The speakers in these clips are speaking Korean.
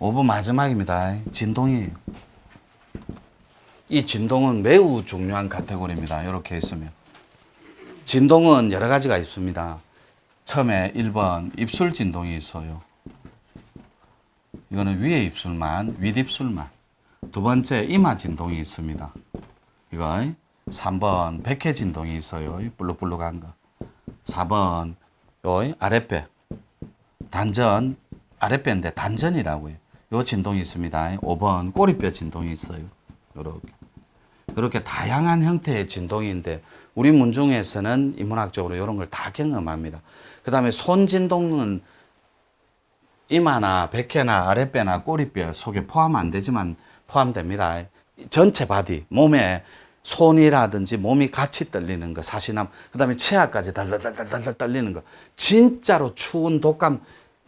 5번 마지막입니다. 진동이에요. 이 진동은 매우 중요한 카테고리입니다. 이렇게 있으면. 진동은 여러 가지가 있습니다. 처음에 1번 입술 진동이 있어요. 이거는 위에 입술만, 윗입술만. 두 번째 이마 진동이 있습니다. 이거 3번 백회 진동이 있어요. 이 볼록볼록한 거. 4번 요 아랫배 단전 아랫배인데 단전이라고요. 요 진동이 있습니다. 5번 꼬리뼈 진동이 있어요. 요렇게. 이렇게 다양한 형태의 진동인데 우리 문중에서는 인문학적으로 이런 걸 다 경험합니다. 그 다음에 손 진동은 이마나 백회나 아랫배나 꼬리뼈 속에 포함 안 되지만 포함됩니다. 전체 바디, 몸에 손이라든지 몸이 같이 떨리는 거, 사시남, 그 다음에 치아까지 달달달달달 떨리는 거. 진짜로 추운 독감,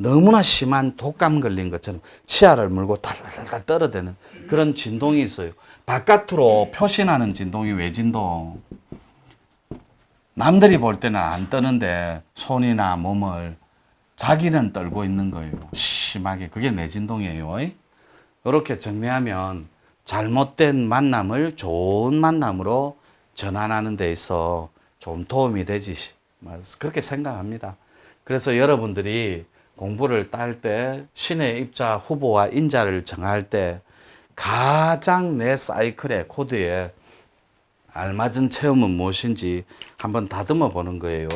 너무나 심한 독감 걸린 것처럼 치아를 물고 달달달달 떨어대는 그런 진동이 있어요. 바깥으로 표시나는 진동이 외진동. 남들이 볼 때는 안 떠는데 손이나 몸을 자기는 떨고 있는 거예요. 심하게. 그게 내진동이에요. 이렇게 정리하면 잘못된 만남을 좋은 만남으로 전환하는 데 있어 좀 도움이 되지. 그렇게 생각합니다. 그래서 여러분들이 공부를 딸 때 신의 입자 후보와 인자를 정할 때 가장 내 사이클의 코드에 알맞은 체험은 무엇인지 한번 다듬어 보는 거예요.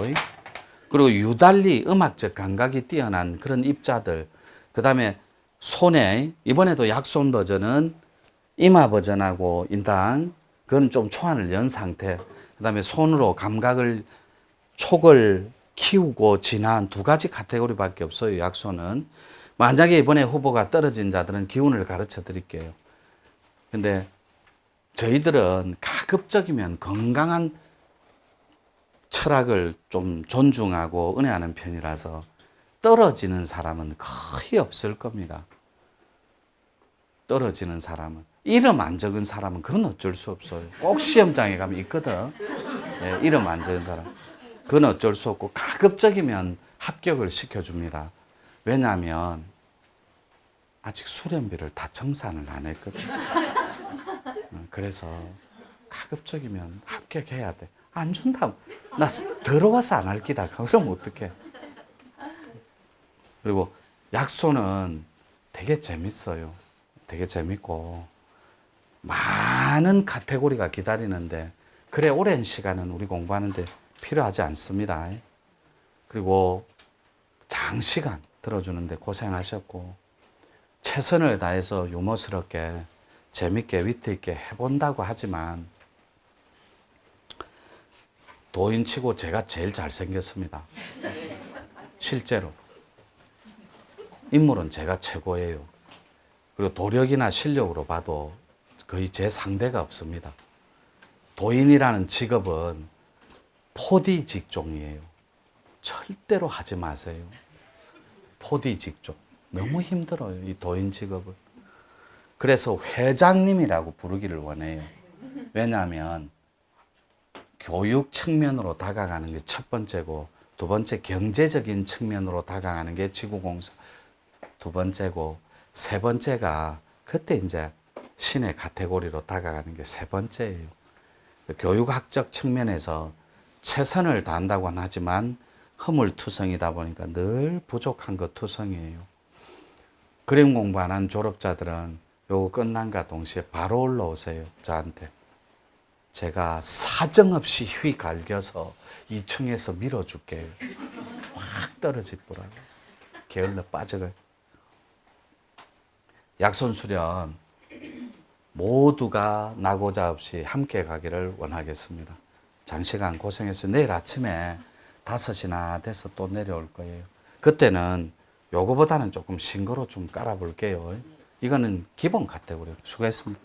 그리고 유달리 음악적 감각이 뛰어난 그런 입자들, 그 다음에 손에, 이번에도 약손 버전은 이마 버전하고 인당, 그건 좀 초안을 연 상태, 그 다음에 손으로 감각을, 촉을 키우고 진한 두 가지 카테고리밖에 없어요, 약손은. 만약에 이번에 후보가 떨어진 자들은 기운을 가르쳐 드릴게요. 근데 저희들은 가급적이면 건강한 철학을 좀 존중하고 은혜하는 편이라서 떨어지는 사람은 거의 없을 겁니다. 떨어지는 사람은. 이름 안 적은 사람은 그건 어쩔 수 없어요. 꼭 시험장에 가면 있거든. 예, 이름 안 적은 사람. 그건 어쩔 수 없고 가급적이면 합격을 시켜줍니다. 왜냐하면 아직 수련비를 다 청산을 안 했거든. 어, 그래서 가급적이면 합격해야 돼. 안 준다. 나 더러워서 안 할 기다. 그럼 어떡해. 그리고 약소는 되게 재밌어요. 되게 재밌고 많은 카테고리가 기다리는데 그래 오랜 시간은 우리 공부하는데 필요하지 않습니다. 그리고 장시간 들어주는데 고생하셨고 최선을 다해서 유머스럽게 재밌게 위트 있게 해본다고 하지만 도인치고 제가 제일 잘생겼습니다. 실제로. 인물은 제가 최고예요. 그리고 도력이나 실력으로 봐도 거의 제 상대가 없습니다. 도인이라는 직업은 포디 직종이에요. 절대로 하지 마세요. 포디 직종. 너무 힘들어요. 이 도인 직업은. 그래서 회장님이라고 부르기를 원해요. 왜냐하면 교육 측면으로 다가가는 게 첫 번째고 두 번째 경제적인 측면으로 다가가는 게 지구공사 두 번째고 세 번째가 그때 이제 신의 카테고리로 다가가는 게 세 번째예요. 교육학적 측면에서 최선을 다한다고는 하지만 허물투성이다 보니까 늘 부족한 것 투성이에요. 그림 공부 안 한 졸업자들은 요거 끝난과 동시에 바로 올라오세요. 저한테. 제가 사정없이 휘 갈겨서 2층에서 밀어줄게요. 확 떨어질 거라고. 게을러 빠져가. 약손 수련 모두가 나고자 없이 함께 가기를 원하겠습니다. 장시간 고생했어요. 내일 아침에 5시나 돼서 또 내려올 거예요. 그때는 요거보다는 조금 싱거로 좀 깔아볼게요. 이거는 기본 카테고리. 수고했습니다.